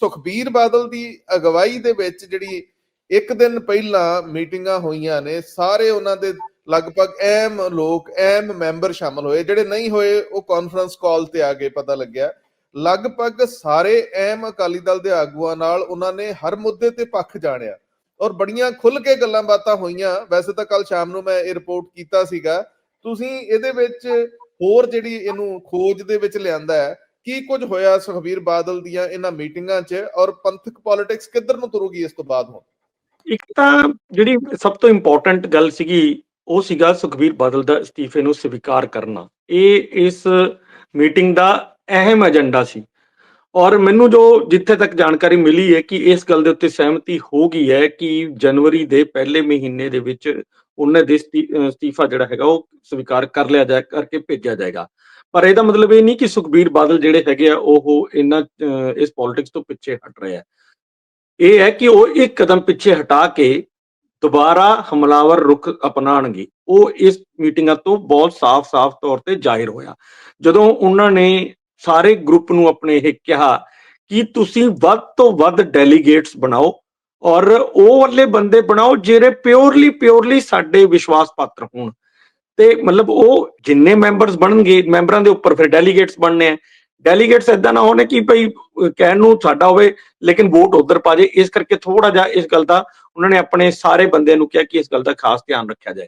ਸੁਖਬੀਰ ਬਾਦਲ ਦੀ ਅਗਵਾਈ ਦੇ ਵਿੱਚ ਜਿਹੜੀ ਇੱਕ ਦਿਨ ਪਹਿਲਾਂ ਮੀਟਿੰਗਾਂ ਹੋਈਆਂ ਨੇ, ਸਾਰੇ ਉਹਨਾਂ ਦੇ ਲਗਭਗ ਅਹਿਮ ਲੋਕ, ਅਹਿਮ ਮੈਂਬਰ ਸ਼ਾਮਲ ਹੋਏ। ਜਿਹੜੇ ਨਹੀਂ ਹੋਏ, ਉਹ ਕਾਨਫਰੰਸ ਕਾਲ ਤੇ ਆ ਕੇ ਪਤਾ ਲੱਗਿਆ। ਲਗਭਗ ਸਾਰੇ ਅਹਿਮ ਅਕਾਲੀ ਦਲ ਦੇ ਆਗੂਆਂ ਨਾਲ ਉਹਨਾਂ ਨੇ ਹਰ ਮੁੱਦੇ ਤੇ ਪੱਖ ਜਾਣਿਆ। ਔਰ ਬੜੀਆਂ ਖੁੱਲ ਕੇ ਗੱਲਾਂ ਬਾਤਾਂ ਹੋਈਆਂ। ਵੈਸੇ ਤਾਂ ਕੱਲ ਸ਼ਾਮ ਨੂੰ ਮੈਂ ਇਹ ਰਿਪੋਰਟ ਕੀਤਾ ਸੀਗਾ। ਤੁਸੀਂ ਇਹਦੇ ਵਿੱਚ ਹੋਰ ਜਿਹੜੀ ਇਹਨੂੰ ਖੋਜ ਦੇ ਵਿੱਚ ਲਿਆਂਦਾ ਹੈ ਕੀ ਕੁਝ ਹੋਇਆ ਸੁਖਬੀਰ ਬਾਦਲ ਦੀਆਂ ਇਹਨਾਂ ਮੀਟਿੰਗਾਂ 'ਚ ਔਰ ਪੰਥਕ ਪੋਲਿਟਿਕਸ ਕਿੱਧਰ ਨੂੰ ਤੁਰੂਗੀ ਇਸ ਤੋਂ ਬਾਅਦ ਹੁਣ? ਇੱਕ ਤਾਂ ਜਿਹੜੀ ਸਭ ਤੋਂ ਇੰਪੋਰਟੈਂਟ ਗੱਲ ਸੀਗੀ, ਉਹ ਸੀਗਾ ਸੁਖਬੀਰ ਬਾਦਲ ਦਾ ਅਸਤੀਫੇ ਨੂੰ ਸਵੀਕਾਰ ਕਰਨਾ। ਇਹ ਇਸ ਮੀਟਿੰਗ ਦਾ ਅਹਿਮ ਏਜੰਡਾ ਸੀ। ਔਰ ਮੈਨੂੰ ਜੋ ਜਿੱਥੇ ਤੱਕ ਜਾਣਕਾਰੀ ਮਿਲੀ ਹੈ ਕਿ ਇਸ ਗੱਲ ਦੇ ਉੱਤੇ ਸਹਿਮਤੀ ਹੋ ਗਈ ਹੈ ਕਿ ਜਨਵਰੀ ਦੇ ਪਹਿਲੇ ਮਹੀਨੇ ਦੇ ਵਿੱਚ ਉਹਨਾਂ ਦੇ ਅਸਤੀਫਾ ਜਿਹੜਾ ਹੈਗਾ ਉਹ ਸਵੀਕਾਰ ਕਰ ਲਿਆ ਜਾਏ, ਕਰਕੇ ਭੇਜਿਆ ਜਾਏਗਾ। ਪਰ ਇਹਦਾ ਮਤਲਬ ਇਹ ਨਹੀਂ ਕਿ ਸੁਖਬੀਰ ਬਾਦਲ ਜਿਹੜੇ ਹੈਗੇ ਆ, ਉਹ ਇਹਨਾਂ ਇਸ ਪੋਲਿਟਿਕਸ ਤੋਂ ਪਿੱਛੇ ਹਟ ਰਹੇ ਹੈ ਇਹ ਹੈ ਕਿ ਉਹ ਇੱਕ ਕਦਮ ਪਿੱਛੇ ਹਟਾ ਕੇ ਦੁਬਾਰਾ ਹਮਲਾਵਰ ਰੁਖ ਅਪਣਾਣਗੇ ਉਹ ਇਸ ਮੀਟਿੰਗਾਂ ਤੋਂ ਬਹੁਤ ਸਾਫ਼-ਸਾਫ਼ ਤੌਰ ਤੇ ਜ਼ਾਹਿਰ ਹੋਇਆ। ਜਦੋਂ ਉਹਨਾਂ ਨੇ ਸਾਰੇ ਗਰੁੱਪ ਨੂੰ ਆਪਣੇ ਇਹ ਕਿਹਾ ਕਿ ਤੁਸੀਂ ਵੱਧ ਤੋਂ ਵੱਧ ਡੈਲੀਗੇਟਸ ਬਣਾਓ ਔਰ ਉਹ ਵਾਲੇ ਬੰਦੇ ਬਣਾਓ ਜਿਹੜੇ ਪਿਓਰਲੀ ਪਿਓਰਲੀ ਸਾਡੇ ਵਿਸ਼ਵਾਸ ਪਾਤਰ ਹੋਣ। ਤੇ ਮਤਲਬ ਉਹ ਜਿੰਨੇ ਮੈਂਬਰਸ ਬਣਨਗੇ ਮੈਂਬਰਾਂ ਦੇ ਉੱਪਰ ਫਿਰ ਡੈਲੀਗੇਟਸ ਬਣਨੇ ਆ। ਡੈਲੀਗੇਟਸ ਇਦਾਂ ਨਾ ਹੋਣੇ ਕਿ ਭਈ ਕਹਿਣ ਨੂੰ ਸਾਡਾ ਹੋਵੇ, ਲੇਕਿਨ ਵੋਟ ਉਧਰ ਪਾ ਜੇ। ਇਸ ਕਰਕੇ ਥੋੜਾ ਜਿਹਾ ਇਸ ਗੱਲ ਦਾ ਉਹਨਾਂ ਨੇ ਆਪਣੇ ਸਾਰੇ ਬੰਦਿਆਂ ਨੂੰ ਕਿਹਾ ਕਿ ਇਸ ਗੱਲ ਦਾ ਖਾਸ ਧਿਆਨ ਰੱਖਿਆ ਜਾਏ।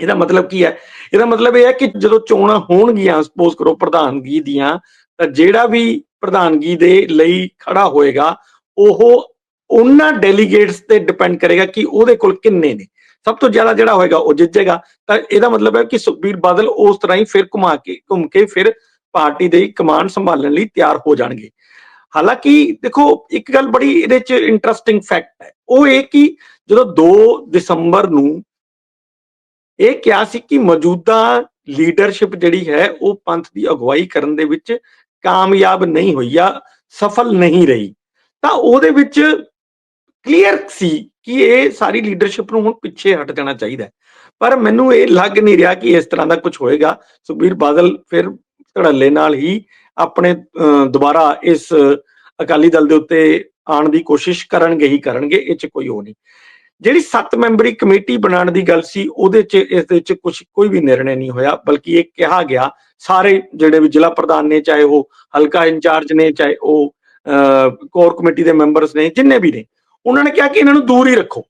ਇਹਦਾ ਮਤਲਬ ਕੀ ਹੈ? ਇਹਦਾ ਮਤਲਬ ਇਹ ਹੈ ਕਿ ਜਦੋਂ ਚੋਣਾਂ ਹੋਣਗੀਆਂ ਸਪੋਜ਼ ਕਰੋ ਪ੍ਰਧਾਨਗੀ ਦੀਆਂ, ਤਾਂ ਜਿਹੜਾ ਵੀ ਪ੍ਰਧਾਨਗੀ ਦੇ ਲਈ ਖੜਾ ਹੋਏਗਾ, ਉਹ ਉਹਨਾਂ ਡੈਲੀਗੇਟਸ ਤੇ ਡਿਪੈਂਡ ਕਰੇਗਾ ਕਿ ਉਹਦੇ ਕੋਲ ਕਿੰਨੇ ਨੇ। ਸਭ ਤੋਂ ਜ਼ਿਆਦਾ ਜਿਹੜਾ ਹੋਏਗਾ ਉਹ ਜਿੱਤੇਗਾ ਤਾਂ ਇਹਦਾ ਮਤਲਬ ਹੈ ਕਿ ਸੁਖਬੀਰ ਬਾਦਲ ਉਸ ਤਰ੍ਹਾਂ ਹੀ ਫਿਰ ਘੁਮਾ ਕੇ, ਘੁੰਮ ਕੇ ਫਿਰ ਪਾਰਟੀ ਦੇ ਕਮਾਂਡ ਸੰਭਾਲਣ ਲਈ ਤਿਆਰ ਹੋ ਜਾਣਗੇ। ਹਾਲਾਂਕਿ ਦੇਖੋ, ਇੱਕ ਗੱਲ ਬੜੀ ਇਹਦੇ ਚ ਇੰਟਰਸਟਿੰਗ ਫੈਕਟ ਹੈ। ਉਹ ਇਹ ਕਿ ਜਦੋਂ 2 ਦਸੰਬਰ ਨੂੰ ਇਹ ਕਿਹਾ ਸੀ ਕਿ ਮੌਜੂਦਾ ਲੀਡਰਸ਼ਿਪ ਜਿਹੜੀ ਹੈ, ਉਹ ਪੰਥ ਦੀ ਅਗਵਾਈ ਕਰਨ ਦੇ ਵਿੱਚ ਕਾਮਯਾਬ ਨਹੀਂ ਹੋਈ ਆ ਸਫਲ ਨਹੀਂ ਰਹੀ। ਤਾਂ ਉਹਦੇ ਵਿੱਚ ਕਲੀਅਰ ਸੀ ਕਿ ਇਹ ਸਾਰੀ ਲੀਡਰਸ਼ਿਪ ਨੂੰ ਹੁਣ ਪਿੱਛੇ ਹਟ ਜਾਣਾ ਚਾਹੀਦਾ ਪਰ ਮੈਨੂੰ ਇਹ ਲੱਗ ਨਹੀਂ ਰਿਹਾ ਕਿ ਇਸ ਤਰ੍ਹਾਂ ਦਾ ਕੁਝ ਹੋਏਗਾ। ਸੁਖਬੀਰ ਬਾਦਲ ਫਿਰ ਧੜੱਲੇ ਨਾਲ ਹੀ ਆਪਣੇ ਦੁਬਾਰਾ ਇਸ ਅਕਾਲੀ ਦਲ ਦੇ ਉੱਤੇ ਆਉਣ ਦੀ ਕੋਸ਼ਿਸ਼ ਕਰਨਗੇ ਹੀ ਕਰਨਗੇ, ਇਹ ਚ ਕੋਈ ਹੋ ਨਹੀਂ। ਜਿਹੜੀ 7 ਮੈਂਬਰੀ ਕਮੇਟੀ ਬਣਾਉਣ ਦੀ ਗੱਲ ਸੀ, ਉਹਦੇ ਚ ਇਸ ਦੇ ਚ ਕੁਝ ਕੋਈ ਵੀ ਨਿਰਣੇ ਨਹੀਂ ਹੋਇਆ, ਬਲਕਿ ਇਹ ਕਿਹਾ ਗਿਆ, ਸਾਰੇ ਜਿਹੜੇ ਵੀ ਜ਼ਿਲ੍ਹਾ ਪ੍ਰਧਾਨ ਨੇ, ਚਾਹੇ ਉਹ ਹਲਕਾ ਇੰਚਾਰਜ ਨੇ, ਚਾਹੇ ਉਹ ਕੋਰ ਕਮੇਟੀ ਦੇ ਮੈਂਬਰਸ ਨੇ, ਜਿੰਨੇ ਵੀ ਨੇ ਉਹਨਾਂ ਨੇ ਕਿਹਾ ਕਿ ਇਹਨਾਂ ਨੂੰ ਦੂਰ ਹੀ ਰੱਖੋ।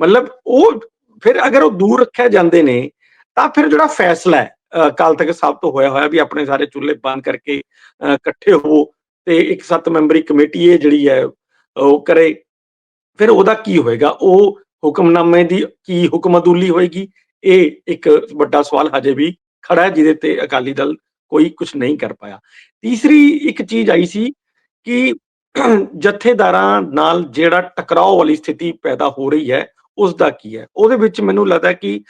ਮਤਲਬ ਉਹ ਫਿਰ ਅਗਰ ਉਹ ਦੂਰ ਰੱਖਿਆ ਜਾਂਦੇ ਨੇ, ਤਾਂ ਫਿਰ ਜਿਹੜਾ ਫੈਸਲਾ ਹੈ, ਅਹ ਅਕਾਲ ਤਖਤ ਸਾਹਿਬ ਤੋਂ ਹੋਇਆ ਹੋਇਆ ਵੀ ਆਪਣੇ ਸਾਰੇ ਚੁੱਲ੍ਹੇ ਬੰਦ ਕਰਕੇ ਇਕੱਠੇ ਹੋਵੋ ਤੇ ਇੱਕ ਸੱਤ ਮੈਂਬਰੀ ਕਮੇਟੀ ਇਹ ਜਿਹੜੀ ਹੈ, ਉਹ ਕਰੇ, ਫਿਰ ਉਹਦਾ ਕੀ ਹੋਏਗਾ? ਉਹ ਹੁਕਮਨਾਮੇ ਦੀ ਕੀ ਹੁਕਮਦੂਲੀ ਹੋਏਗੀ? ਇਹ ਇੱਕ ਵੱਡਾ ਸਵਾਲ ਹਜੇ ਵੀ ਖੜਾ ਹੈ, ਜਿਹਦੇ ਤੇ ਅਕਾਲੀ ਦਲ ਕੋਈ ਕੁਝ ਨਹੀਂ ਕਰ ਪਾਇਆ। ਤੀਸਰੀ ਇੱਕ ਚੀਜ਼ ਆਈ ਸੀ ਕਿ ਜਥੇਦਾਰਾਂ ਨਾਲ ਜਿਹੜਾ ਟਕਰਾਓ ਵਾਲੀ ਸਥਿਤੀ ਪੈਦਾ ਹੋ ਰਹੀ ਹੈ ਉਸ ਦਾ ਕੀ ਹੈ? ਉਹਦੇ ਵਿੱਚ ਮੈਨੂੰ ਲੱਗਦਾ ਕਿ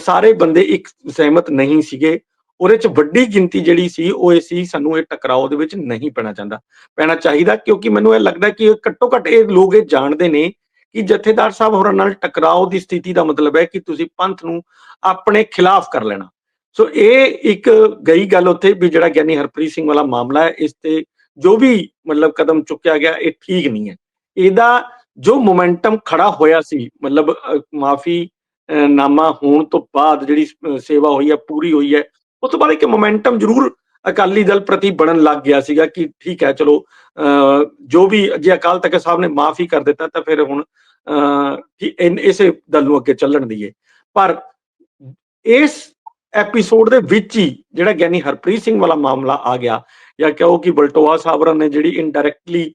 ਸਾਰੇ ਬੰਦੇ ਇੱਕ ਸਹਿਮਤ ਨਹੀਂ ਸੀਗੇ। ਉਹਦੇ ਚ ਵੱਡੀ ਗਿਣਤੀ ਜਿਹੜੀ ਸੀ, ਉਹ ਇਹ ਸੀ, ਸਾਨੂੰ ਇਹ ਟਕਰਾਓ ਦੇ ਵਿੱਚ ਨਹੀਂ ਪੈਣਾ ਚਾਹੁੰਦਾ। ਪੈਣਾ ਚਾਹੀਦਾ ਕਿਉਂਕਿ ਮੈਨੂੰ ਇਹ ਲੱਗਦਾ ਕਿ ਘੱਟੋ ਘੱਟ ਇਹ ਲੋਕ ਇਹ ਜਾਣਦੇ ਨੇ ਕਿ ਜਥੇਦਾਰ ਸਾਹਿਬ ਹੋਰਾਂ ਨਾਲ ਟਕਰਾਓ ਦੀ ਸਥਿਤੀ ਦਾ ਮਤਲਬ ਹੈ ਕਿ ਤੁਸੀਂ ਪੰਥ ਨੂੰ ਆਪਣੇ ਖਿਲਾਫ ਕਰ ਲੈਣਾ। ਸੋ ਇਹ ਇੱਕ ਗਈ ਗੱਲ ਉੱਥੇ ਵੀ ਜਿਹੜਾ ਗਿਆਨੀ ਹਰਪ੍ਰੀਤ ਸਿੰਘ ਵਾਲਾ ਮਾਮਲਾ ਹੈ, ਇਸ ਤੇ ਜੋ ਵੀ ਮਤਲਬ ਕਦਮ ਚੁੱਕਿਆ ਗਿਆ ਇਹ ਠੀਕ ਨਹੀਂ ਹੈ। ਇਹਦਾ ਜੋ ਮੋਮੈਂਟਮ ਖੜਾ ਹੋਇਆ ਸੀ ਮਤਲਬ ਮਾਫੀ ਅਹ, ਨਾਮਾ ਹੋਣ ਤੋਂ ਬਾਅਦ ਜਿਹੜੀ ਸੇਵਾ ਹੋਈ ਹੈ ਪੂਰੀ ਹੋਈ ਹੈ ਉਸ ਤੋਂ ਬਾਅਦ ਇੱਕ ਮੋਮੈਂਟਮ ਜ਼ਰੂਰ ਅਕਾਲੀ ਦਲ ਪ੍ਰਤੀ ਬਣਨ ਲੱਗ ਗਿਆ ਸੀਗਾ ਕਿ ਠੀਕ ਹੈ ਚਲੋ ਅਹ, ਜੋ ਵੀ ਜੇ ਅਕਾਲ ਤਖਤ ਸਾਹਿਬ ਨੇ ਮਾਫੀ ਕਰ ਦਿੱਤਾ ਤਾਂ ਫਿਰ ਹੁਣ ਅਹ, ਇਸੇ ਦਲ ਨੂੰ ਅੱਗੇ ਚੱਲਣ ਦਈਏ। ਪਰ ਇਸ ਐਪੀਸੋਡ ਦੇ ਵਿੱਚ ਹੀ ਜਿਹੜਾ ਗਿਆਨੀ ਹਰਪ੍ਰੀਤ ਸਿੰਘ ਵਾਲਾ ਮਾਮਲਾ ਆ ਗਿਆ ਜਾਂ ਕਹੋ ਕਿ ਬਲਟੋਆ ਸਾਹਿਬਰਾਂ ਨੇ ਜਿਹੜੀ ਇਨਡਾਇਰੈਕਟਲੀ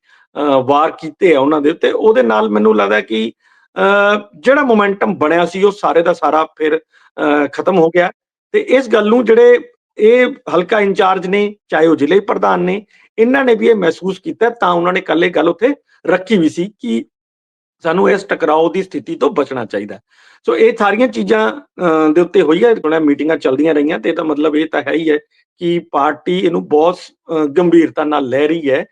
ਵਾਰ ਕੀਤੇ ਆ ਉਹਨਾਂ ਦੇ ਉੱਤੇ ਉਹਦੇ ਨਾਲ ਮੈਨੂੰ ਲੱਗਦਾ ਕਿ ਅਹ, ਜਿਹੜਾ ਮੋਮੈਂਟਮ ਬਣਿਆ ਸੀ ਉਹ ਸਾਰੇ ਦਾ ਸਾਰਾ ਫਿਰ ਅਹ, ਖਤਮ ਹੋ ਗਿਆ। ਤੇ ਇਸ ਗੱਲ ਨੂੰ ਜਿਹੜੇ ਇਹ ਹਲਕਾ ਇੰਚਾਰਜ ਨੇ ਚਾਹੇ ਉਹ ਜ਼ਿਲ੍ਹੇ ਪ੍ਰਧਾਨ ਨੇ ਇਹਨਾਂ ਨੇ ਵੀ ਇਹ ਮਹਿਸੂਸ ਕੀਤਾ ਤਾਂ ਉਹਨਾਂ ਨੇ ਕੱਲ ਇਹ ਗੱਲ ਉੱਥੇ ਰੱਖੀ ਵੀ ਸੀ ਕਿ ਸਾਨੂੰ ਇਸ ਟਕਰਾਓ ਦੀ ਸਥਿਤੀ ਤੋਂ ਬਚਣਾ ਚਾਹੀਦਾ ਸੋ ਇਹ ਸਾਰੀਆਂ ਚੀਜ਼ਾਂ ਅਹ, ਦੇ ਉੱਤੇ ਹੋਈ ਹੈ ਥੋੜਾ ਮੀਟਿੰਗਾਂ ਚੱਲਦੀਆਂ ਰਹੀਆਂ ਤੇ ਇਹਦਾ ਮਤਲਬ ਇਹ ਤਾਂ ਹੈ ਹੀ ਹੈ ਕਿ ਪਾਰਟੀ ਇਹਨੂੰ ਬਹੁਤ ਗੰਭੀਰਤਾ ਨਾਲ ਲੈ ਰਹੀ ਹੈ।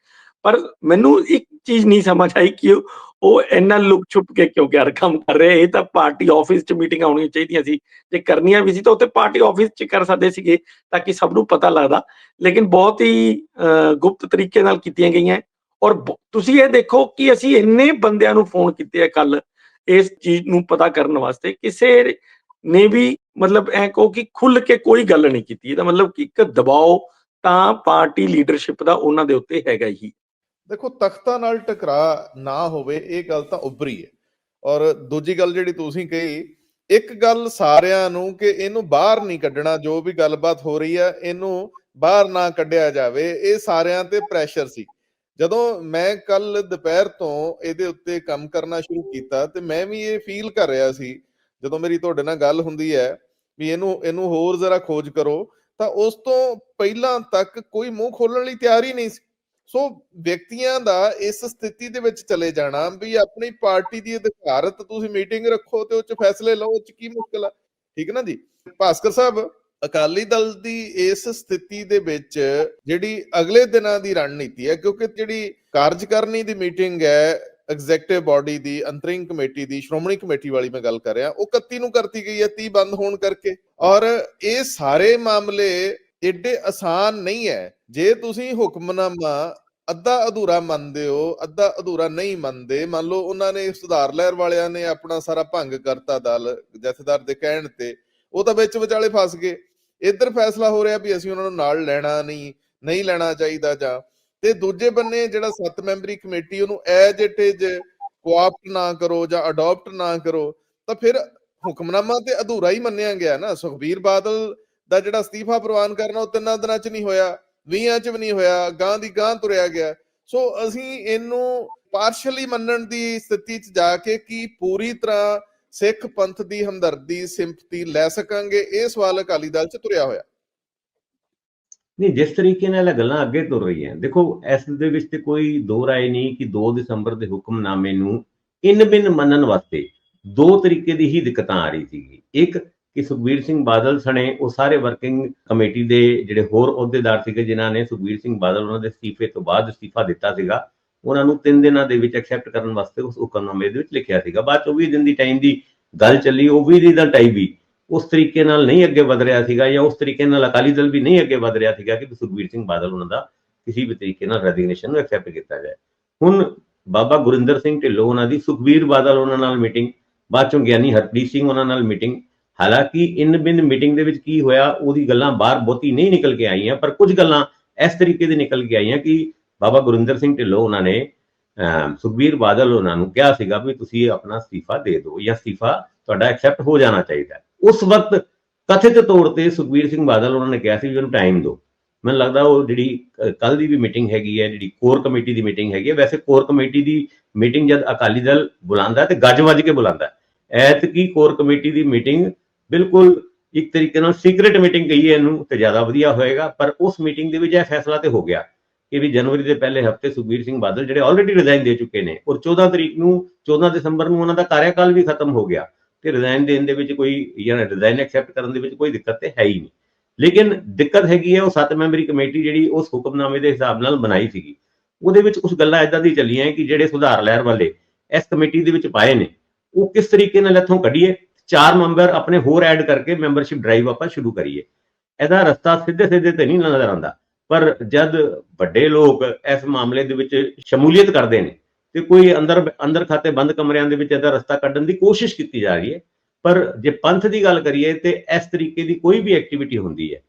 ਪਰ ਮੈਨੂੰ ਇੱਕ ਚੀਜ਼ ਨਹੀਂ ਸਮਝ ਆਈ ਕਿ ਉਹ- ਇੰਨਾ ਲੁਕ ਛੁਪ ਕੇ ਕਿਉਂ ਕਰ ਕੰਮ ਕਰ ਰਹੇ। ਇਹ ਤਾਂ ਪਾਰਟੀ ਆਫਿਸ 'ਚ ਮੀਟਿੰਗਾਂ ਹੋਣੀਆਂ ਚਾਹੀਦੀਆਂ ਸੀ। ਜੇ ਕਰਨੀਆਂ ਵੀ ਸੀ ਤਾਂ ਉੱਥੇ ਪਾਰਟੀ ਆਫਿਸ 'ਚ ਕਰ ਸਕਦੇ ਸੀਗੇ ਤਾਂ ਕਿ ਸਭ ਨੂੰ ਪਤਾ ਲੱਗਦਾ। ਲੇਕਿਨ ਬਹੁਤ ਹੀ ਅਹ, ਗੁਪਤ ਤਰੀਕੇ ਨਾਲ ਕੀਤੀਆਂ ਗਈਆਂ। ਔਰ ਤੁਸੀਂ ਇਹ ਦੇਖੋ ਕਿ ਅਸੀਂ ਇੰਨੇ ਬੰਦਿਆਂ ਨੂੰ ਫੋਨ ਕੀਤੇ ਆ ਕੱਲ ਇਸ ਚੀਜ਼ ਨੂੰ ਪਤਾ ਕਰਨ ਵਾਸਤੇ, ਕਿਸੇ ਨੇ ਵੀ ਮਤਲਬ ਐ ਕਹੋ ਕਿ ਖੁੱਲ ਕੇ ਕੋਈ ਗੱਲ ਨਹੀਂ ਕੀਤੀ। ਇਹਦਾ ਮਤਲਬ ਕਿ ਇੱਕ ਦਬਾਅ ਤਾਂ ਪਾਰਟੀ ਲੀਡਰਸ਼ਿਪ ਦਾ ਉਹਨਾਂ ਦੇ ਉੱਤੇ ਹੈਗਾ ਹੀ। ਦੇਖੋ, ਤਖਤਾਂ ਨਾਲ ਟਕਰਾ ਨਾ ਹੋਵੇ, ਇਹ ਗੱਲ ਤਾਂ ਉੱਭਰੀ ਹੈ। ਔਰ ਦੂਜੀ ਗੱਲ ਜਿਹੜੀ ਤੁਸੀਂ ਕਹੀ, ਇੱਕ ਗੱਲ ਸਾਰਿਆਂ ਨੂੰ ਕਿ ਇਹਨੂੰ ਬਾਹਰ ਨਹੀਂ ਕੱਢਣਾ, ਜੋ ਵੀ ਗੱਲਬਾਤ ਹੋ ਰਹੀ ਹੈ, ਇਹਨੂੰ ਬਾਹਰ ਨਾ ਕੱਢਿਆ ਜਾਵੇ, ਇਹ ਸਾਰਿਆਂ ਤੇ ਪ੍ਰੈਸ਼ਰ ਸੀ। ਜਦੋਂ ਮੈਂ ਕੱਲ ਦੁਪਹਿਰ ਤੋਂ ਇਹਦੇ ਉੱਤੇ ਕੰਮ ਕਰਨਾ ਸ਼ੁਰੂ ਕੀਤਾ ਤੇ ਮੈਂ ਵੀ ਇਹ ਫੀਲ ਕਰ ਰਿਹਾ ਸੀ, ਜਦੋਂ ਮੇਰੀ ਤੁਹਾਡੇ ਨਾਲ ਗੱਲ ਹੁੰਦੀ ਹੈ ਵੀ ਇਹਨੂੰ ਇਹਨੂੰ ਹੋਰ ਜ਼ਰਾ ਖੋਜ ਕਰੋ, ਤਾਂ ਉਸ ਤੋਂ ਪਹਿਲਾਂ ਤੱਕ ਕੋਈ ਮੂੰਹ ਖੋਲਣ ਲਈ ਤਿਆਰ ਹੀ ਨਹੀਂ ਸੀ। ਸੋ ਵਿਅਕਤੀਆਂ ਦਾ ਇਸ ਸਥਿਤੀ ਦੇ ਵਿੱਚ ਚਲੇ ਜਾਣਾ ਵੀ ਆਪਣੀ ਪਾਰਟੀ ਦੀ ਅਧਿਕਾਰਤ ਤੁਸੀਂ ਮੀਟਿੰਗ ਰੱਖੋ ਤੇ ਉਹ ਚ ਫੈਸਲੇ ਲਓ, ਉਹ ਚ ਕੀ ਮੁਸ਼ਕਲ ਆ। ਠੀਕ ਨਾ ਜੀ? ਭਾਸਕਰ ਸਾਹਿਬ ਅਕਾਲੀ ਦਲ ਦੀ ਇਸ ਸਥਿਤੀ ਦੇ ਵਿੱਚ ਜਿਹੜੀ ਅਗਲੇ ਦਿਨਾਂ ਦੀ ਰਣਨੀਤੀ ਹੈ, ਕਿਉਂਕਿ ਜਿਹੜੀ ਕਾਰਜਕਾਰਨੀ ਦੀ ਮੀਟਿੰਗ ਹੈ ਐਗਜ਼ੈਕਟਿਵ ਬਾਡੀ ਦੀ, ਅੰਤਰਿੰਗ ਕਮੇਟੀ ਦੀ, ਸ਼੍ਰੋਮਣੀ ਕਮੇਟੀ ਵਾਲੀ ਮੈਂ ਗੱਲ ਕਰ ਰਿਹਾ, ਉਹ 31 ਨੂੰ ਕਰਤੀ ਗਈ ਹੈ 30 ਬੰਦ ਹੋਣ ਕਰਕੇ। ਔਰ ਇਹ ਸਾਰੇ ਮਾਮਲੇ ਏਡੇ ਆਸਾਨ ਨਹੀਂ ਹੈ। ਜੇ ਤੁਸੀਂ ਹੁਕਮਨਾਮਾ ਅੱਧਾ ਅਧੂਰਾ ਮੰਨਦੇ ਹੋ, ਅੱਧਾ ਅਧੂਰਾ ਨਹੀਂ ਮੰਨਦੇ, ਮੰਨ ਲਓ ਉਹਨਾਂ ਨੇ ਸੁਧਾਰ ਲਹਿਰ ਵਾਲਿਆਂ ਨੇ ਆਪਣਾ ਸਾਰਾ ਭੰਗ ਕਰਤਾ ਦਲ ਜਥੇਦਾਰ ਦੇ ਕਹਿਣ ਤੇ, ਉਹ ਤਾਂ ਵਿੱਚ ਵਿਚਾਲੇ ਫਸ ਗਏ। ਇੱਧਰ ਫੈਸਲਾ ਹੋ ਰਿਹਾ ਵੀ ਅਸੀਂ ਉਹਨਾਂ ਨੂੰ ਨਾਲ ਲੈਣਾ ਨਹੀਂ ਨਹੀਂ ਲੈਣਾ ਚਾਹੀਦਾ ਜਾਂ। ਤੇ ਦੂਜੇ ਬੰਨੇ ਜਿਹੜਾ ਸੱਤ ਮੈਂਬਰੀ ਕਮੇਟੀ, ਉਹਨੂੰ ਐਜ ਇਟ ਇਜ਼ ਕੋਆਪਟ ਨਾ ਕਰੋ ਜਾਂ ਅਡਾਪਟ ਨਾ ਕਰੋ, ਤਾਂ ਫਿਰ ਹੁਕਮਨਾਮਾ ਤੇ ਅਧੂਰਾ ਹੀ ਮੰਨਿਆ ਗਿਆ ਨਾ। ਸੁਖਬੀਰ ਬਾਦਲ ਦਾ ਜਿਹੜਾ ਅਸਤੀਫਾ ਪ੍ਰਵਾਨ ਕਰਨਾ ਉਹ ਤਿੰਨਾਂ ਦਿਨਾਂ 'ਚ ਨਹੀਂ ਹੋਇਆ 20 'ਚ ਵੀ ਨਹੀਂ ਹੋਇਆ ਗਾਂ ਦੀ ਗਾਂ ਤੁਰਿਆ ਗਿਆ। ਸੋ ਅਸੀਂ ਇਹਨੂੰ ਪਾਰਸ਼ਲੀ ਮੰਨਣ ਦੀ ਸਥਿਤੀ 'ਚ ਜਾ ਕੇ ਕੀ ਪੂਰੀ ਤਰ੍ਹਾਂ ਸਿੱਖ ਪੰਥ ਦੀ ਹਮਦਰਦੀ ਸਿੰਪਥੀ ਲੈ ਸਕਾਂਗੇ। ਇਹ ਸਵਾਲ ਅਕਾਲੀ ਦਲ 'ਚ ਤੁਰਿਆ ਹੋਇਆ। ਨਹੀਂ, ਜਿਸ ਤਰੀਕੇ ਨਾਲ ਗੱਲਾਂ ਅੱਗੇ ਤੁਰ ਰਹੀਆਂ, ਦੇਖੋ, ਇਸ ਦੇ ਵਿੱਚ ਤੇ ਕੋਈ ਦੋ ਰਾਏ ਨਹੀਂ ਕਿ 2 ਦਸੰਬਰ ਦੇ ਹੁਕਮਨਾਮੇ ਨੂੰ ਇਨ ਬਿਨ ਮੰਨਣ ਵਾਸਤੇ ਦੋ ਤਰੀਕੇ ਦੀ ਹੀ ਦਿੱਕਤਾਂ ਆ ਰਹੀ ਸੀਗੀ। ਇੱਕ ਕਿ ਸੁਖਬੀਰ ਸਿੰਘ ਬਾਦਲ ਸਣੇ, ਉਹ ਸਾਰੇ ਵਰਕਿੰਗ ਕਮੇਟੀ ਦੇ ਜਿਹੜੇ ਹੋਰ ਅਹੁਦੇਦਾਰ ਸੀਗੇ, ਜਿਨ੍ਹਾਂ ਨੇ ਸੁਖਬੀਰ ਸਿੰਘ ਬਾਦਲ ਉਹਨਾਂ ਦੇ ਅਸਤੀਫੇ ਤੋਂ ਬਾਅਦ ਅਸਤੀਫਾ ਦਿੱਤਾ ਸੀਗਾ ਉਹਨਾਂ ਨੂੰ 3 ਦਿਨਾਂ ਦੇ ਵਿੱਚ ਐਕਸੈਪਟ ਕਰਨ ਵਾਸਤੇ ਉਸ ਹੁਕਮਨਾਮੇ ਦੇ ਵਿੱਚ ਲਿਖਿਆ ਸੀਗਾ। ਬਾਅਦ ਚੋਂ 20 ਦਿਨ ਦੀ ਟਾਈਮ ਦੀ ਗੱਲ ਚੱਲੀ, ਉਹ 20 ਦਿਨ ਦਾ ਵੀ ਉਸ ਤਰੀਕੇ ਨਾਲ ਨਹੀਂ ਅੱਗੇ ਵਧ ਰਿਹਾ ਸੀਗਾ ਜਾਂ ਉਸ ਤਰੀਕੇ ਨਾਲ ਅਕਾਲੀ ਦਲ ਵੀ ਨਹੀਂ ਅੱਗੇ ਵਧ ਰਿਹਾ ਸੀਗਾ ਕਿ ਸੁਖਬੀਰ ਸਿੰਘ ਬਾਦਲ ਉਹਨਾਂ ਦਾ ਕਿਸੇ ਵੀ ਤਰੀਕੇ ਨਾਲ ਰੈਜ਼ਿਗਨੇਸ਼ਨ ਨੂੰ ਐਕਸੈਪਟ ਕੀਤਾ ਜਾਏ। ਹੁਣ ਬਾਬਾ ਗੁਰਿੰਦਰ ਸਿੰਘ ਢਿੱਲੋਂ ਉਹਨਾਂ ਦੀ, ਸੁਖਬੀਰ ਬਾਦਲ ਉਹਨਾਂ ਨਾਲ ਮੀਟਿੰਗ ਬਾਅਦ ਚੋਂ ਗਿਆਨੀ ਹਰਪ੍ਰੀਤ ਸਿੰਘ ਉਹਨਾਂ ਨਾਲ ਮੀਟਿੰਗ ਹਾਲਾਂਕਿ ਇਨ ਬਿਨ ਮੀਟਿੰਗ ਦੇ ਵਿੱਚ ਕੀ ਹੋਇਆ, ਉਹਦੀ ਗੱਲਾਂ ਬਾਹਰ ਬਹੁਤੀ ਨਹੀਂ ਨਿਕਲ ਕੇ ਆਈਆਂ, ਪਰ ਕੁਝ ਗੱਲਾਂ ਇਸ ਤਰੀਕੇ ਦੇ ਨਿਕਲ ਕੇ ਆਈਆਂ ਕਿ ਬਾਬਾ ਗੁਰਿੰਦਰ ਸਿੰਘ ਢਿੱਲੋਂ ਉਹਨਾਂ ਨੇ ਅਹ, ਸੁਖਬੀਰ ਬਾਦਲ ਉਹਨਾਂ ਨੂੰ ਕਿਹਾ ਸੀਗਾ ਵੀ ਤੁਸੀਂ ਆਪਣਾ ਅਸਤੀਫਾ ਦੇ ਦਿਓ ਜਾਂ ਅਸਤੀਫਾ ਤੁਹਾਡਾ ਐਕਸੈਪਟ ਹੋ ਜਾਣਾ ਚਾਹੀਦਾ ਉਸ ਵਕਤ ਕਥਿਤ ਤੌਰ ਤੇ ਸੁਖਬੀਰ ਸਿੰਘ ਬਾਦਲ ਉਹਨਾਂ ਨੇ ਕਿਹਾ ਸੀ ਵੀ ਉਹਨੂੰ ਟਾਈਮ ਦਿਓ। ਮੈਨੂੰ ਲੱਗਦਾ ਉਹ ਜਿਹੜੀ ਕੱਲ ਦੀ ਵੀ ਮੀਟਿੰਗ ਹੈਗੀ ਹੈ ਜਿਹੜੀ ਕੋਰ ਕਮੇਟੀ ਦੀ ਮੀਟਿੰਗ ਹੈਗੀ ਹੈ ਵੈਸੇ ਕੋਰ ਕਮੇਟੀ ਦੀ ਮੀਟਿੰਗ ਜਦ ਅਕਾਲੀ ਦਲ ਬੁਲਾਉਂਦਾ ਹੈ ਤੇ ਗੱਜ ਵੱਜ ਕੇ ਬੁਲਾਉਂਦਾ ਹੈ। ਐਤ ਕੀ ਕੋਰ ਕਮੇਟੀ ਦੀ ਮੀਟਿੰਗ ਬਿਲਕੁਲ ਇੱਕ ਤਰੀਕੇ ਨਾਲ ਸੀਕ੍ਰੀਟ ਮੀਟਿੰਗ ਕਹੀਏ ਇਹਨੂੰ ਤੇ ਜ਼ਿਆਦਾ ਵਧੀਆ ਹੋਏਗਾ ਪਰ ਉਸ ਮੀਟਿੰਗ ਦੇ ਵਿੱਚ ਇਹ ਫੈਸਲਾ ਤੇ ਹੋ ਗਿਆ। ਕਿ ਵੀ ਜਨਵਰੀ ਦੇ ਪਹਿਲੇ ਹਫ਼ਤੇ ਸੁਖਬੀਰ ਸਿੰਘ ਬਾਦਲ ਜਿਹੜੇ ਆਲਰੇਡੀ ਰਿਜ਼ਾਈਨ ਦੇ ਚੁੱਕੇ ਨੇ ਔਰ 14 ਤਰੀਕ ਨੂੰ 14 ਦਸੰਬਰ ਨੂੰ ਉਹਨਾਂ ਦਾ ਕਾਰਜਕਾਲ ਵੀ ਖਤਮ ਹੋ ਗਿਆ ਤੇ ਰਿਜ਼ਾਈਨ ਦੇਣ ਦੇ ਵਿੱਚ ਕੋਈ ਜਾਂ ਰਿਜ਼ਾਈਨ ਐਕਸੈਪਟ ਕਰਨ ਦੇ ਵਿੱਚ ਕੋਈ ਦਿੱਕਤ ਤੇ ਹੈ ਹੀ ਨਹੀਂ। ਲੇਕਿਨ ਦਿੱਕਤ ਹੈਗੀ ਹੈ ਉਹ ਸੱਤ ਮੈਂਬਰੀ ਕਮੇਟੀ ਜਿਹੜੀ ਉਸ ਹੁਕਮਨਾਮੇ ਦੇ ਹਿਸਾਬ ਨਾਲ ਬਣਾਈ ਸੀਗੀ। ਉਹਦੇ ਵਿੱਚ ਕੁਝ ਗੱਲਾਂ ਇਦਾਂ ਦੀ ਚੱਲੀਆਂ ਕਿ ਜਿਹੜੇ ਸੁਧਾਰ ਲਹਿਰ ਵਾਲੇ ਇਸ ਕਮੇਟੀ ਦੇ ਵਿੱਚ ਪਾਏ ਨੇ, ਉਹ ਕਿਸ ਤਰੀਕੇ ਨਾਲ ਇੱਥੋਂ ਕੱਢੀਏ, ਚਾਰ ਮੈਂਬਰ ਆਪਣੇ ਹੋਰ ਐਡ ਕਰਕੇ ਮੈਂਬਰਸ਼ਿਪ ਡਰਾਈਵ ਆਪਾਂ ਸ਼ੁਰੂ ਕਰੀਏ। ਇਹਦਾ ਰਸਤਾ ਸਿੱਧੇ ਸਿੱਧੇ ਤੇ ਨਹੀਂ ਨਜ਼ਰ ਆਉਂਦਾ। ਪਰ ਜਦ ਵੱਡੇ ਲੋਕ ਇਸ ਮਾਮਲੇ ਦੇ ਵਿੱਚ ਸ਼ਮੂਲੀਅਤ ਕਰਦੇ ਨੇ ਤੇ ਕੋਈ ਅੰਦਰ ਅੰਦਰ ਖਾਤੇ ਬੰਦ ਕਮਰਿਆਂ ਦੇ ਵਿੱਚ ਇਹਦਾ ਰਸਤਾ ਕੱਢਣ ਦੀ ਕੋਸ਼ਿਸ਼ ਕੀਤੀ ਜਾ ਰਹੀ ਹੈ, ਪਰ ਜੇ ਪੰਥ ਦੀ ਗੱਲ ਕਰੀਏ ਤੇ ਇਸ ਤਰੀਕੇ ਦੀ ਕੋਈ ਵੀ ਐਕਟੀਵਿਟੀ ਹੁੰਦੀ ਹੈ,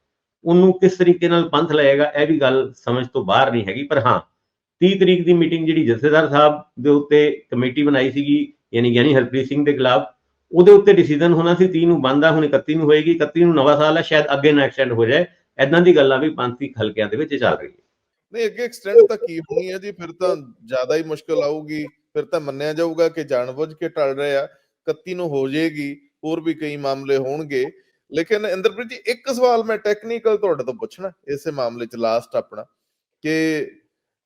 ਉਹਨੂੰ ਕਿਸ ਤਰੀਕੇ ਨਾਲ ਪੰਥ ਲਏਗਾ, ਇਹ ਵੀ ਗੱਲ ਸਮਝ ਤੋਂ ਬਾਹਰ ਨਹੀਂ ਹੈਗੀ, ਪਰ ਹਾਂ 30 ਤਰੀਕ ਦੀ ਮੀਟਿੰਗ ਜਿਹੜੀ ਜਥੇਦਾਰ ਸਾਹਿਬ ਦੇ ਉੱਤੇ ਕਮੇਟੀ ਬਣਾਈ ਸੀਗੀ, ਯਾਨੀ ਗਿਆਨੀ ਹਰਪ੍ਰੀਤ ਸਿੰਘ ਦੇ ਖਿਲਾਫ, ਉਹਦੇ ਉੱਤੇ ਡਿਸੀਜਨ ਹੋਣਾ ਸੀ 30 ਨੂੰ ਬੰਦ ਆ, ਹੁਣ 31 ਨੂੰ ਹੋਏਗੀ 31 ਨੂੰ ਨਵਾਂ ਸਾਲ ਹੈ ਸ਼ਾਇਦ ਅੱਗੇ ਨਾ ਐਕਸਟੈਂਡ ਹੋ ਜਾਏ ਐਦਾਂ ਦੀ ਗੱਲਾਂ ਵੀ ਪੰਥੀ ਹਲਕਿਆਂ ਦੇ ਵਿੱਚ ਚੱਲ ਰਹੀ ਹੈ ਨਹੀਂ, ਅੱਗੇ ਐਕਸਟੈਂਡ ਤਾਂ ਕੀ ਹੋਣੀ ਹੈ ਜੀ? ਫਿਰ ਤਾਂ ਜ਼ਿਆਦਾ ਹੀ ਮੁਸ਼ਕਲ ਆਊਗੀ। ਫਿਰ ਤਾਂ ਮੰਨਿਆ ਜਾਊਗਾ ਕਿ ਜਾਣਬੁੱਝ ਕੇ ਟਲ ਰਹੇ ਆ 31 ਨੂੰ ਹੋ ਜਾਏਗੀ, ਹੋਰ ਵੀ ਕਈ ਮਾਮਲੇ ਹੋਣਗੇ। ਲੇਕਿਨ ਇੰਦਰਪ੍ਰੀਤ ਜੀ, ਇੱਕ ਸਵਾਲ ਮੈਂ ਟੈਕਨੀਕਲ ਤੁਹਾਡੇ ਤੋਂ ਪੁੱਛਣਾ, ਇਸੇ ਮਾਮਲੇ 'ਚ ਲਾਸਟ ਆਪਣਾ, ਕਿ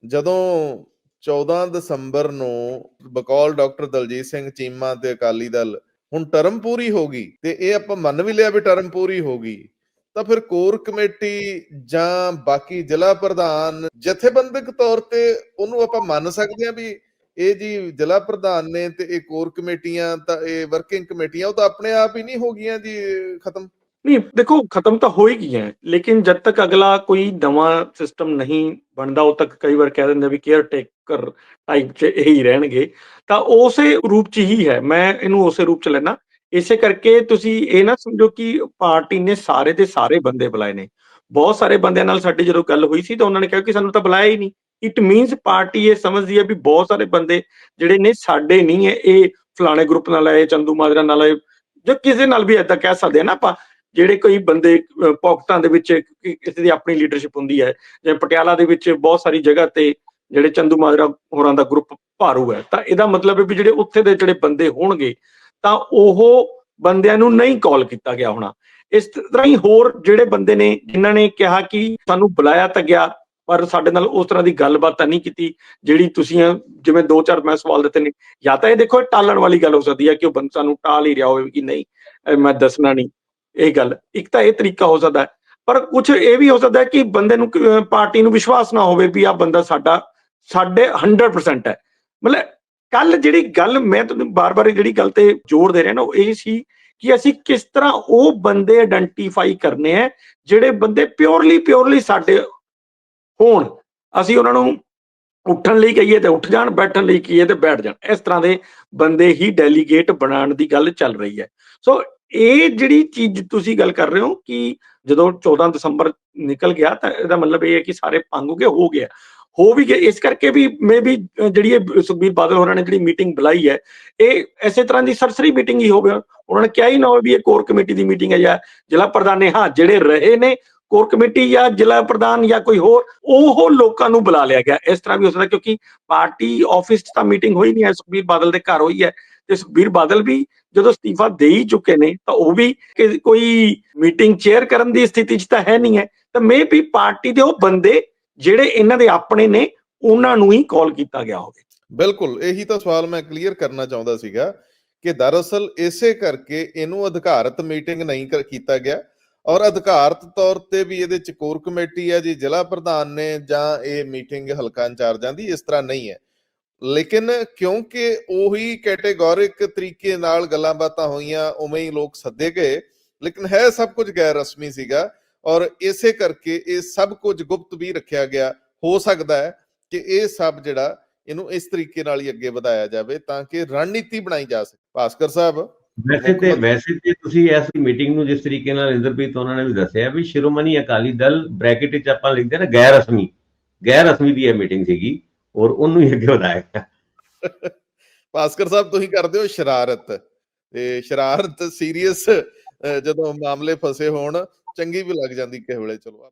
ਜਦੋਂ 14 ਦਸੰਬਰ ਨੂੰ ਬਕੌਲ ਡਾਕਟਰ ਦਲਜੀਤ ਸਿੰਘ ਚੀਮਾ ਤੇ ਅਕਾਲੀ ਦਲ ਹੁਣ ਟਰਮ ਪੂਰੀ ਹੋ ਗਈ ਤੇ ਇਹ ਆਪਾਂ ਮੰਨ ਵੀ ਲਿਆ ਵੀ ਟਰਮ ਪੂਰੀ ਹੋ ਗਈ ਤਾਂ ਫਿਰ ਕੋਰ ਕਮੇਟੀ ਜਾਂ ਬਾਕੀ ਜ਼ਿਲ੍ਹਾ ਪ੍ਰਧਾਨ ਜਥੇਬੰਦਕ ਤੌਰ ਤੇ ਉਹਨੂੰ ਆਪਾਂ ਮੰਨ ਸਕਦੇ ਹਾਂ ਵੀ ਇਹ ਜੀ ਜ਼ਿਲ੍ਹਾ ਪ੍ਰਧਾਨ ਨੇ ਤੇ ਇਹ ਕੋਰ ਕਮੇਟੀਆਂ ਤਾਂ ਇਹ ਵਰਕਿੰਗ ਕਮੇਟੀਆਂ, ਉਹ ਤਾਂ ਆਪਣੇ ਆਪ ਹੀ ਨਹੀਂ ਹੋ ਗਈਆਂ ਜੀ, ਖਤਮ। ਨਹੀਂ, ਦੇਖੋ, ਖਤਮ ਤਾਂ ਹੋ ਹੀ ਗਈਆਂ ਲੇਕਿਨ ਜਦ ਤੱਕ ਅਗਲਾ ਕੋਈ ਨਵਾਂ ਸਿਸਟਮ ਨਹੀਂ ਬਣਦਾ ਉਦ ਤੱਕ ਕਈ ਵਾਰ ਕਹਿ ਦਿੰਦੇ ਆ ਵੀ ਕੇਅਰ ਟੇਕ ਟਾਈਪ 'ਚ ਇਹੀ ਰਹਿਣਗੇ, ਤਾਂ ਉਸੇ ਰੂਪ 'ਚ ਹੀ ਹੈ। ਮੈਂ ਇਹਨੂੰ ਉਸੇ ਰੂਪ 'ਚ ਲੈਣਾ ਇਸੇ ਕਰਕੇ ਤੁਸੀਂ ਇਹ ਨਾ ਸਮਝੋ ਕਿ ਪਾਰਟੀ ਨੇ ਸਾਰੇ ਦੇ ਸਾਰੇ ਬੰਦੇ ਬੁਲਾਏ ਨੇ। ਬਹੁਤ ਸਾਰੇ ਬੰਦਿਆਂ ਨਾਲ ਸਾਡੀ ਜਦੋਂ ਗੱਲ ਹੋਈ ਸੀ ਤਾਂ ਉਹਨਾਂ ਨੇ ਕਿਹਾ ਕਿ ਸਾਨੂੰ ਤਾਂ ਬੁਲਾਇਆ ਹੀ ਨਹੀਂ। ਇਟ ਮੀਨਸ ਪਾਰਟੀ ਇਹ ਸਮਝਦੀ ਹੈ ਵੀ ਬਹੁਤ ਸਾਰੇ ਬੰਦੇ ਜਿਹੜੇ ਨੇ ਸਾਡੇ ਨਹੀਂ ਹੈ ਇਹ ਫਲਾਣੇ ਗਰੁੱਪ ਨਾਲ ਆਏ ਚੰਦੂ ਮਾਜਰਾ ਨਾਲ ਆਏ ਜੋ ਕਿਸੇ ਨਾਲ ਵੀ ਏਦਾਂ ਕਹਿ ਸਕਦੇ ਆ ਨਾ ਆਪਾਂ ਜਿਹੜੇ ਕੋਈ ਬੰਦੇ ਅਹ, ਦੇ ਵਿੱਚ ਕਿਸੇ ਦੀ ਆਪਣੀ ਲੀਡਰਸ਼ਿਪ ਹੁੰਦੀ ਹੈ ਜਿਵੇਂ ਪਟਿਆਲਾ ਦੇ ਵਿੱਚ ਬਹੁਤ ਸਾਰੀ ਜਗ੍ਹਾ ਤੇ ਜਿਹੜੇ ਚੰਦੂ ਮਾਜਰਾ ਹੋਰਾਂ ਦਾ ਗਰੁੱਪ ਭਾਰੂ ਹੈ ਤਾਂ ਇਹਦਾ ਮਤਲਬ ਹੈ ਵੀ ਜਿਹੜੇ ਉੱਥੇ ਦੇ ਜਿਹੜੇ ਬੰਦੇ ਹੋਣਗੇ ਤਾਂ ਉਹ ਬੰਦਿਆਂ ਨੂੰ ਨਹੀਂ ਕਾਲ ਕੀਤਾ ਗਿਆ ਹੋਣਾ। ਇਸ ਤਰ੍ਹਾਂ ਹੀ ਹੋਰ ਜਿਹੜੇ ਬੰਦੇ ਨੇ, ਜਿਨ੍ਹਾਂ ਨੇ ਕਿਹਾ ਕਿ ਸਾਨੂੰ ਬੁਲਾਇਆ ਤਾਂ ਗਿਆ, ਪਰ ਸਾਡੇ ਨਾਲ ਉਸ ਤਰ੍ਹਾਂ ਦੀ ਗੱਲਬਾਤ ਤਾਂ ਨਹੀਂ ਕੀਤੀ, ਜਿਹੜੀ ਤੁਸੀਂ ਜਿਵੇਂ ਦੋ ਚਾਰ ਮੈਂ ਸਵਾਲ ਦਿੱਤੇ ਨੇ। ਜਾਂ ਤਾਂ ਇਹ ਦੇਖੋ, ਇਹ ਟਾਲਣ ਵਾਲੀ ਗੱਲ ਹੋ ਸਕਦੀ ਹੈ ਕਿ ਉਹ ਬੰਦਾ ਸਾਨੂੰ ਟਾਲ ਹੀ ਰਿਹਾ ਹੋਵੇ ਕਿ ਨਹੀਂ ਮੈਂ ਦੱਸਣਾ ਨਹੀਂ, ਇਹ ਗੱਲ। ਇੱਕ ਤਾਂ ਇਹ ਤਰੀਕਾ ਹੋ ਸਕਦਾ ਪਰ ਕੁਝ ਇਹ ਵੀ ਹੋ ਸਕਦਾ ਕਿ ਬੰਦੇ ਨੂੰ ਪਾਰਟੀ ਨੂੰ ਵਿਸ਼ਵਾਸ ਨਾ ਹੋਵੇ ਵੀ ਆ ਬੰਦਾ ਸਾਡਾ, ਸਾਡੇ 100% ਹੈ। ਮਤਲਬ ਕੱਲ ਜਿਹੜੀ ਗੱਲ ਮੈਂ ਤੁਹਾਨੂੰ ਬਾਰ-ਬਾਰ ਜਿਹੜੀ ਗੱਲ ਤੇ ਜ਼ੋਰ ਦੇ ਰਿਹਾ ਨਾ, ਉਹ ਇਹ ਸੀ ਕਿ ਅਸੀਂ ਕਿਸ ਤਰ੍ਹਾਂ ਉਹ ਬੰਦੇ ਆਇਡੈਂਟੀਫਾਈ ਕਰਨੇ ਆ, ਜਿਹੜੇ ਬੰਦੇ ਪਿਓਰਲੀ ਪਿਓਰਲੀ ਸਾਡੇ ਹੋਣ। ਅਸੀਂ ਉਹਨਾਂ ਨੂੰ ਉੱਠਣ ਲਈ ਕਹੀਏ ਤੇ ਉੱਠ ਜਾਣ, ਬੈਠਣ ਲਈ ਕਹੀਏ ਤੇ ਬੈਠ ਜਾਣ। ਇਸ ਤਰ੍ਹਾਂ ਦੇ ਬੰਦੇ ਹੀ ਡੈਲੀਗੇਟ ਬਣਾਉਣ ਦੀ ਗੱਲ ਚੱਲ ਰਹੀ ਹੈ। ਸੋ ਇਹ ਜਿਹੜੀ ਚੀਜ਼ ਤੁਸੀਂ ਗੱਲ ਕਰ ਰਹੇ ਹੋ ਕਿ ਜਦੋਂ 14 ਦਸੰਬਰ ਨਿਕਲ ਗਿਆ ਤਾਂ ਇਹਦਾ ਮਤਲਬ ਇਹ ਹੈ ਕਿ ਸਾਰੇ ਭੰਗ ਹੋ ਗਏ, ਹੋ ਗਿਆ ਹੋ ਵੀ ਇਸ ਕਰਕੇ ਵੀ ਮੇ ਵੀ ਜਿਹੜੀ ਇਹ ਸੁਖਬੀਰ ਬਾਦਲ ਹੋਰਾਂ ਨੇ ਜਿਹੜੀ ਮੀਟਿੰਗ ਬੁਲਾਈ ਹੈ, ਇਹ ਐਸੇ ਤਰ੍ਹਾਂ ਦੀ ਸਰਸਰੀ ਮੀਟਿੰਗ ਹੀ ਹੋਵੇ ਉਹਨਾਂ ਨੇ ਕਿਹਾ ਹੀ ਨਾ ਹੋਵੇ ਵੀ ਇਹ ਕੋਰ ਕਮੇਟੀ ਦੀ ਮੀਟਿੰਗ ਹੈ ਜਾਂ ਜ਼ਿਲ੍ਹਾ ਪ੍ਰਧਾਨ ਨੇ, ਹਾਂ, ਜਿਹੜੇ ਰਹੇ ਨੇ ਕੋਰ ਕਮੇਟੀ ਜਾਂ ਜ਼ਿਲ੍ਹਾ ਪ੍ਰਧਾਨ ਜਾਂ ਕੋਈ ਹੋਰ, ਉਹ ਲੋਕਾਂ ਨੂੰ ਬੁਲਾ ਲਿਆ ਗਿਆ। ਇਸ ਤਰ੍ਹਾਂ ਵੀ ਹੋ ਸਕਦਾ ਕਿਉਂਕਿ ਪਾਰਟੀ ਆਫਿਸ 'ਚ ਤਾਂ ਮੀਟਿੰਗ ਹੋਈ ਨਹੀਂ ਹੈ, ਸੁਖਬੀਰ ਬਾਦਲ ਦੇ ਘਰ ਹੋਈ ਹੈ। ਤੇ ਸੁਖਬੀਰ ਬਾਦਲ ਵੀ ਜਦੋਂ ਅਸਤੀਫਾ ਦੇ ਹੀ ਚੁੱਕੇ ਨੇ, ਤਾਂ ਉਹ ਵੀ ਕੋਈ ਮੀਟਿੰਗ ਚੇਅਰ ਕਰਨ ਦੀ ਸਥਿਤੀ 'ਚ ਤਾਂ ਹੈ ਨਹੀਂ ਹੈ। ਤਾਂ ਮੇ ਵੀ ਪਾਰਟੀ ਦੇ ਉਹ ਬੰਦੇ ਜਿਹੜੇ ਇਹਨਾਂ ਦੇ ਆਪਣੇ ਨੇ, ਉਹਨਾਂ ਨੂੰ ਹੀ ਕਾਲ ਕੀਤਾ ਗਿਆ ਹੋਵੇ। ਬਿਲਕੁਲ, ਇਹੀ ਤਾਂ ਸਵਾਲ ਮੈਂ ਕਲੀਅਰ ਕਰਨਾ ਚਾਹੁੰਦਾ ਸੀਗਾ ਕਿ ਦਰਅਸਲ ਇਸੇ ਕਰਕੇ ਇਹਨੂੰ ਅਧਿਕਾਰਤ ਮੀਟਿੰਗ ਨਹੀਂ ਕੀਤਾ ਗਿਆ ਔਰ ਅਧਿਕਾਰਤ ਤੌਰ ਤੇ ਵੀ ਇਹਦੇ ਚ ਕੋਰ ਕਮੇਟੀ ਹੈ ਜੀ, ਜ਼ਿਲ੍ਹਾ ਪ੍ਰਧਾਨ ਨੇ ਜਾਂ ਇਹ ਮੀਟਿੰਗ ਹਲਕਾ ਇੰਚਾਰਜਾਂ ਦੀ ਇਸ ਤਰ੍ਹਾਂ ਨਹੀਂ ਹੈ। ਲੇਕਿਨ ਕਿਉਂਕਿ ਉਹੀ ਕੈਟੇਗੋਰਿਕ ਤਰੀਕੇ ਨਾਲ ਗੱਲਾਂ ਬਾਤਾਂ ਹੋਈਆਂ, ਉਵੇਂ ਹੀ ਲੋਕ ਸੱਦੇ ਗਏ, ਲੇਕਿਨ ਹੈ ਸਭ ਕੁਝ ਗੈਰ ਰਸਮੀ ਸੀਗਾ। ਔਰ ਇਸੇ ਕਰਕੇ ਇਹ ਸਭ ਕੁਝ ਗੁਪਤ ਵੀ ਰੱਖਿਆ ਗਿਆ ਹੋ ਸਕਦਾ ਹੈ ਕਿ ਇਹ ਸਭ ਜਿਹੜਾ ਇਹਨੂੰ ਇਸ ਤਰੀਕੇ ਨਾਲ ਹੀ ਅੱਗੇ ਵਧਾਇਆ ਜਾਵੇ ਤਾਂ ਕਿ ਰਣਨੀਤੀ ਬਣਾਈ ਜਾ ਸਕੇ। ਭਾਸਕਰ ਸਾਹਿਬ ਵੈਸੇ ਤੇ ਵੈਸੇ ਤੇ ਤੁਸੀਂ ਇਸ ਮੀਟਿੰਗ ਨੂੰ ਜਿਸ ਤਰੀਕੇ ਨਾਲ ਇੰਦਰਪ੍ਰੀਤ ਉਹਨਾਂ ਨੇ ਵੀ ਦੱਸਿਆ ਵੀ ਸ਼੍ਰੋਮਣੀ ਅਕਾਲੀ ਦਲ ਬ੍ਰੈਕਟ ਵਿੱਚ ਆਪਾਂ ਲਿਖਦੇ ਨਾ ਗੈਰ ਰਸਮੀ ਗੈਰ ਰਸਮੀ ਦੀ ਇਹ ਮੀਟਿੰਗ ਸੀਗੀ ਔਰ ਉਹਨੂੰ ਹੀ ਅੱਗੇ ਵਧਾਇਆ। ਗਿਆ ਭਾਸਕਰ ਸਾਹਿਬ ਤੁਸੀਂ ਕਰਦੇ ਹੋ ਸ਼ਰਾਰਤ ਤੇ ਸ਼ਰਾਰਤ ਸੀਰੀਅਸ ਜਦੋਂ ਮਾਮਲੇ ਫਸੇ ਹੋਣ ਚੰਗੀ ਵੀ ਲੱਗ ਜਾਂਦੀ ਕਿਸੇ ਵੇਲੇ ਚਲੋ